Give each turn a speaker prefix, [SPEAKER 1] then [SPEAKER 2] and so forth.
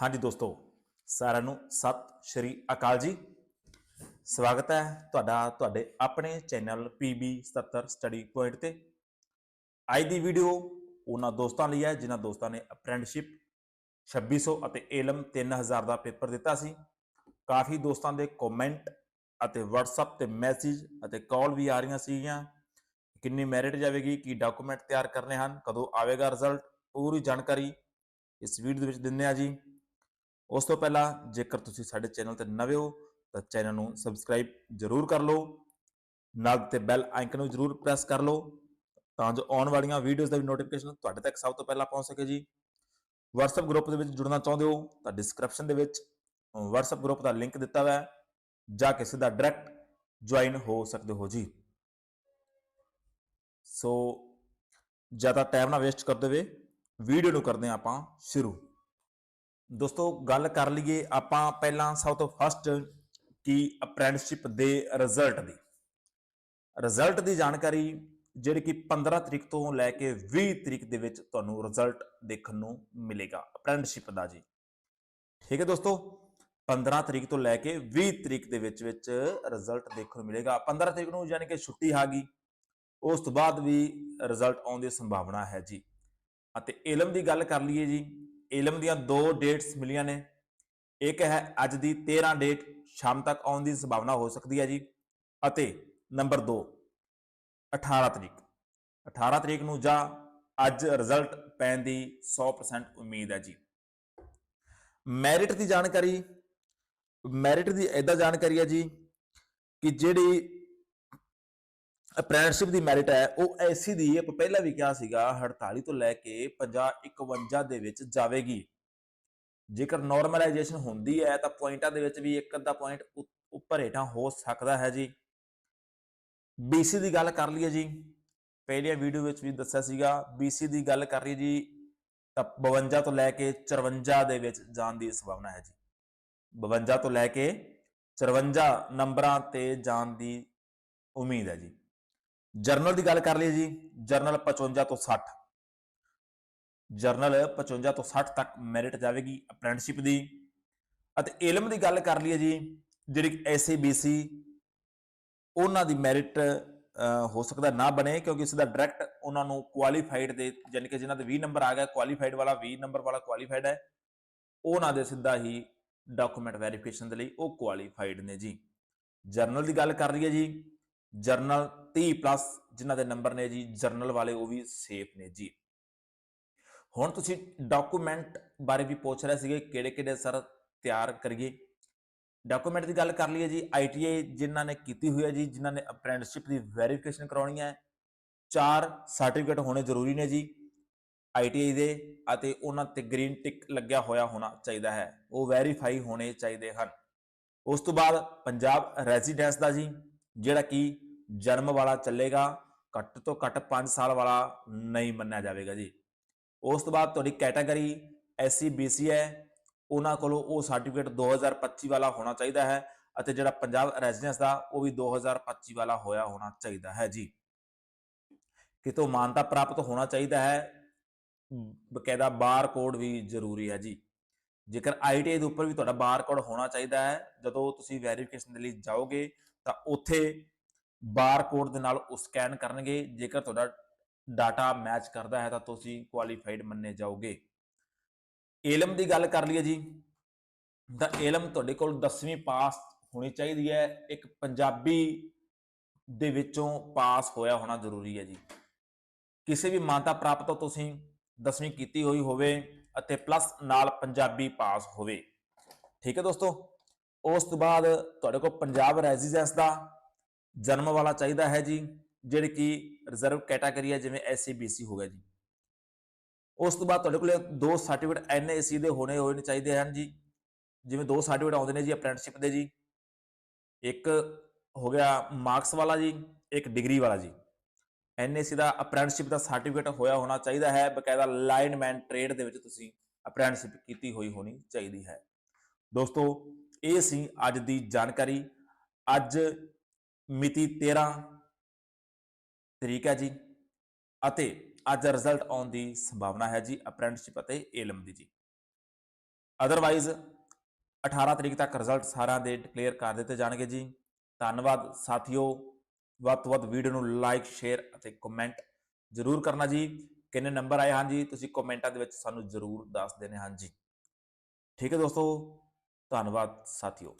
[SPEAKER 1] ਹਾਂਜੀ ਦੋਸਤੋ, ਸਾਰਿਆਂ ਨੂੰ ਸਤਿ ਸ਼੍ਰੀ ਅਕਾਲ ਜੀ। ਸਵਾਗਤ ਹੈ ਤੁਹਾਡਾ, ਤੁਹਾਡੇ ਆਪਣੇ ਚੈਨਲ PB77 ਸਟੱਡੀ ਪੁਆਇੰਟ ਤੇ। ਅੱਜ ਦੀ ਵੀਡੀਓ ਉਹਨਾਂ ਦੋਸਤਾਂ ਲਈ ਹੈ, ਜਿਨ੍ਹਾਂ ਦੋਸਤਾਂ ਨੇ ਅਪ੍ਰੈਂਟਿਸਸ਼ਿਪ 2600 ਅਤੇ ਏਲਮ 3000 ਦਾ ਪੇਪਰ ਦਿੱਤਾ ਸੀ। ਕਾਫੀ ਦੋਸਤਾਂ ਦੇ ਕਮੈਂਟ ਅਤੇ WhatsApp ਤੇ ਮੈਸੇਜ ਅਤੇ ਕਾਲ ਵੀ ਆ ਰਹੀਆਂ ਸੀਗੀਆਂ। ਕਿੰਨੀ ਮੈਰਿਟ ਜਾਵੇਗੀ, ਕੀ ਡਾਕੂਮੈਂਟ ਤਿਆਰ ਕਰਨੇ ਹਨ, ਕਦੋਂ ਆਵੇਗਾ ਰਿਜ਼ਲਟ ਪੂਰੀ ਜਾਣਕਾਰੀ ਇਸ ਵੀਡੀਓ ਦੇ ਵਿੱਚ ਦਿੰਦੇ ਆ ਜੀ। ਉਸ ਤੋਂ ਪਹਿਲਾਂ ਜੇਕਰ ਤੁਸੀਂ ਸਾਡੇ ਚੈਨਲ ਤੇ ਨਵੇਂ ਹੋ, ਤਾਂ ਚੈਨਲ ਨੂੰ ਸਬਸਕ੍ਰਾਈਬ ਜ਼ਰੂਰ ਕਰ ਲਓ। ਨਾਲ ਤੇ ਬੈਲ ਆਈਕਨ ਨੂੰ ਜ਼ਰੂਰ ਪ੍ਰੈਸ ਕਰ ਲਓ, ਤਾਂ ਜੋ ਆਉਣ ਵਾਲੀਆਂ ਵੀਡੀਓਜ਼ ਦਾ ਵੀ ਨੋਟੀਫਿਕੇਸ਼ਨ ਤੁਹਾਡੇ ਤੱਕ ਸਭ ਤੋਂ ਪਹਿਲਾਂ ਪਹੁੰਚ ਸਕੇ ਜੀ। WhatsApp ਗਰੁੱਪ ਦੇ ਵਿੱਚ ਜੁੜਨਾ ਚਾਹੁੰਦੇ ਹੋ, ਤਾਂ ਡਿਸਕ੍ਰਿਪਸ਼ਨ ਦੇ ਵਿੱਚ WhatsApp ਗਰੁੱਪ ਦਾ ਲਿੰਕ ਦਿੱਤਾ ਹੋਇਆ ਹੈ, ਜਾ ਕੇ ਸਿੱਧਾ ਡਾਇਰੈਕਟ ਜੁਆਇਨ ਹੋ ਸਕਦੇ ਹੋ ਜੀ। ਸੋ ਜ਼ਿਆਦਾ ਟਾਈਮ ਨਾ ਵੇਸਟ ਕਰਦੇ ਹੋਏ ਵੀਡੀਓ ਨੂੰ ਕਰਦੇ ਹਾਂ ਆਪਾਂ ਸ਼ੁਰੂ। ਦੋਸਤੋ, ਗੱਲ ਕਰ ਲਈਏ ਆਪਾਂ ਪਹਿਲਾਂ ਸਭ ਤੋਂ ਫਸਟ ਕੀ ਅਪ੍ਰੈਂਟਿਸਸ਼ਿਪ ਦੇ ਰਿਜ਼ਲਟ ਦੀ। ਰਿਜ਼ਲਟ ਦੀ ਜਾਣਕਾਰੀ ਜਿਹੜੀ ਕਿ 15 ਤਰੀਕ ਤੋਂ ਲੈ ਕੇ 20 ਤਰੀਕ ਦੇ ਵਿੱਚ ਤੁਹਾਨੂੰ ਰਿਜ਼ਲਟ ਦੇਖਣ ਨੂੰ ਮਿਲੇਗਾ ਅਪ੍ਰੈਂਟਿਸਸ਼ਿਪ ਦਾ ਜੀ। ਠੀਕ ਹੈ ਦੋਸਤੋ 15 ਤਰੀਕ ਤੋਂ ਲੈ ਕੇ 20 ਤਰੀਕ ਦੇ ਵਿੱਚ ਵਿੱਚ ਰਿਜ਼ਲਟ ਦੇਖਣ ਨੂੰ ਮਿਲੇਗਾ। 15 ਤਰੀਕ ਨੂੰ ਯਾਨੀ ਕਿ ਛੁੱਟੀ ਆ ਗਈ, ਉਸ ਤੋਂ ਬਾਅਦ ਵੀ ਰਿਜ਼ਲਟ ਆਉਣ ਦੀ ਸੰਭਾਵਨਾ ਹੈ ਜੀ। ਅਤੇ ਇਲਮ ਦੀ ਗੱਲ ਕਰ ਲਈਏ ਜੀ ਇਲਮ ਦੀਆਂ ਦੋ ਡੇਟਸ ਮਿਲੀਆਂ ਨੇ। ਇੱਕ ਹੈ ਅੱਜ ਦੀ 13 ਡੇਟ ਸ਼ਾਮ ਤੱਕ ਆਉਣ ਦੀ ਸੰਭਾਵਨਾ ਹੋ ਸਕਦੀ ਹੈ ਜੀ। ਅਤੇ ਨੰਬਰ 2 18 ਤਰੀਕ। 18 ਤਰੀਕ ਨੂੰ ਜਾਂ ਅੱਜ ਰਿਜ਼ਲਟ ਪੈਣ ਦੀ 100% ਉਮੀਦ ਹੈ ਜੀ। ਮੈਰਿਟ ਦੀ ਜਾਣਕਾਰੀ ਮੈਰਿਟ ਦੀ ਐਦਾਂ ਜਾਣਕਾਰੀ ਹੈ ਜੀ ਕਿ ਜਿਹੜੀ ਅਪ੍ਰੈਂਟਿਸਸ਼ਿਪ ਦੀ ਮੈਰਿਟ ਹੈ। ਉਹ ਐਸੀ ਦੀ ਆਪਾਂ ਪਹਿਲਾਂ ਵੀ ਕਿਹਾ ਸੀਗਾ 48 ਤੋਂ ਲੈ ਕੇ 50 51 ਦੇ ਵਿੱਚ ਜਾਵੇਗੀ। ਜੇਕਰ ਨਾਰਮਲਾਈਜੇਸ਼ਨ ਹੁੰਦੀ ਹੈ, ਤਾਂ ਪੁਆਇੰਟਾਂ ਦੇ ਵਿੱਚ ਵੀ ਇੱਕ ਅੱਧਾ ਪੁਆਇੰਟ ਉੱਪਰ ਹੇਠਾਂ ਹੋ ਸਕਦਾ ਹੈ ਜੀ। BC ਦੀ ਗੱਲ ਕਰ ਲਈਏ ਜੀ। ਪਹਿਲੀਆਂ ਵੀਡੀਓ ਵਿੱਚ ਵੀ ਦੱਸਿਆ ਸੀਗਾ BC ਦੀ ਗੱਲ ਕਰ ਰਹੀ ਜੀ, ਤਾਂ 52 ਤੋਂ ਲੈ ਕੇ 54 ਦੇ ਵਿੱਚ ਜਾਣ ਦੀ ਸੰਭਾਵਨਾ ਹੈ ਜੀ। 52 ਤੋਂ ਲੈ ਕੇ 54 ਨੰਬਰਾਂ ਤੇ ਜਾਣ ਦੀ ਉਮੀਦ ਹੈ ਜੀ। ਜਰਨਲ ਦੀ ਗੱਲ ਕਰ ਲਈਏ ਜੀ, ਜਰਨਲ 55 ਤੋਂ 60 ਜਰਨਲ 55 ਤੋਂ 60 ਤੱਕ ਮੈਰਿਟ ਜਾਵੇਗੀ ਅਪ੍ਰੈਂਟਿਸਸ਼ਿਪ ਦੀ। ਅਤੇ ਇਲਮ ਦੀ ਗੱਲ ਕਰ ਲਈਏ ਜੀ, ਜਿਹੜੀ ਐਸਏਬੀਸੀ ਉਹਨਾਂ ਦੀ ਮੈਰਿਟ ਹੋ ਸਕਦਾ ਨਾ ਬਣੇ, ਕਿਉਂਕਿ ਇਸ ਦਾ ਡਾਇਰੈਕਟ ਉਹਨਾਂ ਨੂੰ ਕੁਆਲੀਫਾਈਡ ਦੇ, ਯਾਨੀ ਕਿ ਜਿਨ੍ਹਾਂ ਦੇ 20 ਨੰਬਰ ਆ ਗਿਆ ਕੁਆਲੀਫਾਈਡ ਵਾਲਾ 20 ਨੰਬਰ ਵਾਲਾ ਕੁਆਲੀਫਾਈਡ ਹੈ, ਉਹਨਾਂ ਦੇ ਸਿੱਧਾ ਹੀ ਡਾਕੂਮੈਂਟ ਵੈਰੀਫਿਕੇਸ਼ਨ ਦੇ ਲਈ ਉਹ ਕੁਆਲੀਫਾਈਡ ਨੇ ਜੀ। ਜਰਨਲ ਦੀ ਗੱਲ ਕਰ ਲਈਏ ਜੀ ਜਰਨਲ 30 ਪਲੱਸ ਜਿਨ੍ਹਾਂ ਦੇ ਨੰਬਰ ਨੇ ਜੀ, ਜਰਨਲ ਵਾਲੇ ਉਹ ਵੀ ਸੇਫ ਨੇ ਜੀ। ਹੁਣ ਤੁਸੀਂ ਡਾਕੂਮੈਂਟ ਬਾਰੇ ਵੀ ਪੁੱਛ ਰਹੇ ਸੀਗੇ, ਕਿਹੜੇ ਕਿਹੜੇ ਸਰ ਤਿਆਰ ਕਰੀਏ। ਡਾਕੂਮੈਂਟ ਦੀ ਗੱਲ ਕਰ ਲਈਏ ਜੀ ਆਈਟੀਆਈ ਜਿਨ੍ਹਾਂ ਨੇ ਕੀਤੀ ਹੋਈ ਹੈ ਜੀ, ਜਿਨ੍ਹਾਂ ਨੇ ਅਪ੍ਰੈਂਟਿਸਸ਼ਿਪ ਦੀ ਵੈਰੀਫਿਕੇਸ਼ਨ ਕਰਾਉਣੀ ਹੈ, ਚਾਰ ਸਰਟੀਫਿਕੇਟ ਹੋਣੇ ਜ਼ਰੂਰੀ ਨੇ ਜੀ ਆਈਟੀਆਈ ਦੇ ਅਤੇ ਉਹਨਾਂ ਤੇ ਗ੍ਰੀਨ ਟਿਕ ਲੱਗਿਆ ਹੋਇਆ ਹੋਣਾ ਚਾਹੀਦਾ ਹੈ। ਉਹ ਵੈਰੀਫਾਈ ਹੋਣੇ ਚਾਹੀਦੇ ਹਨ। ਉਸ ਤੋਂ ਬਾਅਦ ਪੰਜਾਬ ਰੈਜ਼ੀਡੈਂਸ ਦਾ ਜੀ ਜਿਹੜਾ ਕਿ ਜਨਮ ਵਾਲਾ ਚੱਲੇਗਾ, ਘੱਟ ਤੋਂ ਘੱਟ 5 ਸਾਲ ਵਾਲਾ ਨਹੀਂ ਮੰਨਿਆ ਜਾਵੇਗਾ ਜੀ। ਉਸ ਤੋਂ ਬਾਅਦ ਤੁਹਾਡੀ ਕੈਟਾਗਰੀ ਐਸਸੀ ਬੀਸੀ ਹੈ। ਉਹਨਾਂ ਕੋਲੋਂ ਉਹ ਸਰਟੀਫਿਕੇਟ 2025 ਵਾਲਾ ਹੋਣਾ ਚਾਹੀਦਾ ਹੈ ਅਤੇ ਜਿਹੜਾ ਪੰਜਾਬ ਰੈਜ਼ੀਡੈਂਸ ਦਾ, ਉਹ ਵੀ 2025 ਵਾਲਾ ਹੋਇਆ ਹੋਣਾ ਚਾਹੀਦਾ ਹੈ ਜੀ। ਕਿਤੋਂ ਮਾਨਤਾ ਪ੍ਰਾਪਤ ਹੋਣਾ ਚਾਹੀਦਾ ਹੈ। ਬਕਾਇਦਾ ਬਾਰ ਕੋਡ ਵੀ ਜ਼ਰੂਰੀ ਹੈ ਜੀ। ਜੇਕਰ ਆਈਟੀਆਈ ਦੇ ਉੱਪਰ ਵੀ ਤੁਹਾਡਾ ਬਾਰ ਕੋਡ ਹੋਣਾ ਚਾਹੀਦਾ ਹੈ, ਜਦੋਂ ਤੁਸੀਂ ਵੈਰੀਫਿਕੇਸ਼ਨ ਦੇ ਲਈ ਜਾਓਗੇ, ਤਾਂ ਉੱਥੇ ਬਾਰ ਕੋਡ ਦੇ ਨਾਲ ਉਹ ਸਕੈਨ ਕਰਨਗੇ, ਜੇਕਰ ਤੁਹਾਡਾ ਡਾਟਾ ਮੈਚ ਕਰਦਾ ਹੈ, ਤਾਂ ਤੁਸੀਂ ਕੁਆਲੀਫਾਈਡ ਮੰਨੇ ਜਾਓਗੇ। ਏਲਮ ਦੀ ਗੱਲ ਕਰ ਲਈਏ ਜੀ, ਤਾਂ ਏਲਮ ਤੁਹਾਡੇ ਕੋਲ 10ਵੀਂ ਪਾਸ ਹੋਣੀ ਚਾਹੀਦੀ ਹੈ, ਇੱਕ ਪੰਜਾਬੀ ਦੇ ਵਿੱਚੋਂ ਪਾਸ ਹੋਇਆ ਹੋਣਾ ਜ਼ਰੂਰੀ ਹੈ ਜੀ। ਕਿਸੇ ਵੀ ਮਾਨਤਾ ਪ੍ਰਾਪਤ ਤੋਂ ਤੁਸੀਂ 10ਵੀਂ ਕੀਤੀ ਹੋਈ ਹੋਵੇ ਅਤੇ ਪਲੱਸ ਨਾਲ ਪੰਜਾਬੀ ਪਾਸ ਹੋਵੇ। ਠੀਕ ਹੈ ਦੋਸਤੋ? ਉਸ ਤੋਂ ਬਾਅਦ ਤੁਹਾਡੇ ਕੋਲ ਪੰਜਾਬ ਰੈਜ਼ੀਡੈਂਸ ਦਾ ਜਨਮ ਵਾਲਾ ਚਾਹੀਦਾ ਹੈ ਜੀ, ਜਿਹੜੀ ਕਿ ਰਿਜ਼ਰਵ ਕੈਟਾਗਰੀ ਹੈ, ਜਿਵੇਂ ਐਸਸੀ ਬੀਸੀ ਹੋ ਗਿਆ ਜੀ। ਉਸ ਤੋਂ ਬਾਅਦ ਤੁਹਾਡੇ ਕੋਲ ਦੋ ਸਰਟੀਫਿਕੇਟ ਐਨਏਸੀ ਦੇ ਹੋਣੇ ਹੋਏ ਨੇ ਚਾਹੀਦੇ ਹਨ ਜੀ। ਜਿਵੇਂ ਦੋ ਸਰਟੀਫਿਕੇਟ ਆਉਂਦੇ ਨੇ ਜੀ ਅਪ੍ਰੈਂਟਿਸਸ਼ਿਪ ਦੇ ਜੀ। ਇੱਕ ਹੋ ਗਿਆ ਮਾਰਕਸ ਵਾਲਾ ਜੀ, ਇੱਕ ਡਿਗਰੀ ਵਾਲਾ ਜੀ। ਐਨਏਸੀ ਦਾ ਅਪ੍ਰੈਂਟਿਸਸ਼ਿਪ ਦਾ ਸਰਟੀਫਿਕੇਟ ਹੋਇਆ ਹੋਣਾ ਚਾਹੀਦਾ ਹੈ। ਬਕਾਇਦਾ ਲਾਈਨਮੈਨ ਟ੍ਰੇਡ ਦੇ ਵਿੱਚ ਤੁਸੀਂ ਅਪ੍ਰੈਂਟਿਸਸ਼ਿਪ ਕੀਤੀ ਹੋਈ ਹੋਣੀ ਚਾਹੀਦੀ ਹੈ। ਦੋਸਤੋ, ਇਹ ਸੀ ਅੱਜ ਦੀ ਜਾਣਕਾਰੀ। ਅੱਜ ਮਿਤੀ 13 ਤਰੀਕ ਹੈ ਜੀ ਅਤੇ ਅੱਜ ਰਿਜ਼ਲਟ ਆਉਣ ਦੀ ਸੰਭਾਵਨਾ ਹੈ ਜੀ ਅਪ੍ਰੈਂਟਿਸਸ਼ਿਪ ਅਤੇ ਏਲਮ ਦੀ ਜੀ। ਅਦਰਵਾਈਜ਼ 18 ਤਰੀਕ ਤੱਕ ਰਿਜ਼ਲਟ ਸਾਰਿਆਂ ਦੇ ਡਿਕਲੇਅਰ ਕਰ ਦਿੱਤੇ ਜਾਣਗੇ ਜੀ। ਧੰਨਵਾਦ, ਸਾਥੀਓ। ਵੱਧ ਤੋਂ ਵੱਧ ਵੀਡੀਓ ਨੂੰ ਲਾਈਕ ਸ਼ੇਅਰ ਅਤੇ ਕਮੈਂਟ ਜ਼ਰੂਰ ਕਰਨਾ ਜੀ। ਕਿੰਨੇ ਨੰਬਰ ਆਏ ਹਨ ਜੀ? ਤੁਸੀਂ ਕਮੈਂਟਾਂ ਦੇ ਵਿੱਚ ਸਾਨੂੰ ਜ਼ਰੂਰ ਦੱਸ ਦੇਣੇ ਹਨ ਜੀ ਠੀਕ ਹੈ ਦੋਸਤੋ, ਧੰਨਵਾਦ, ਸਾਥੀਓ।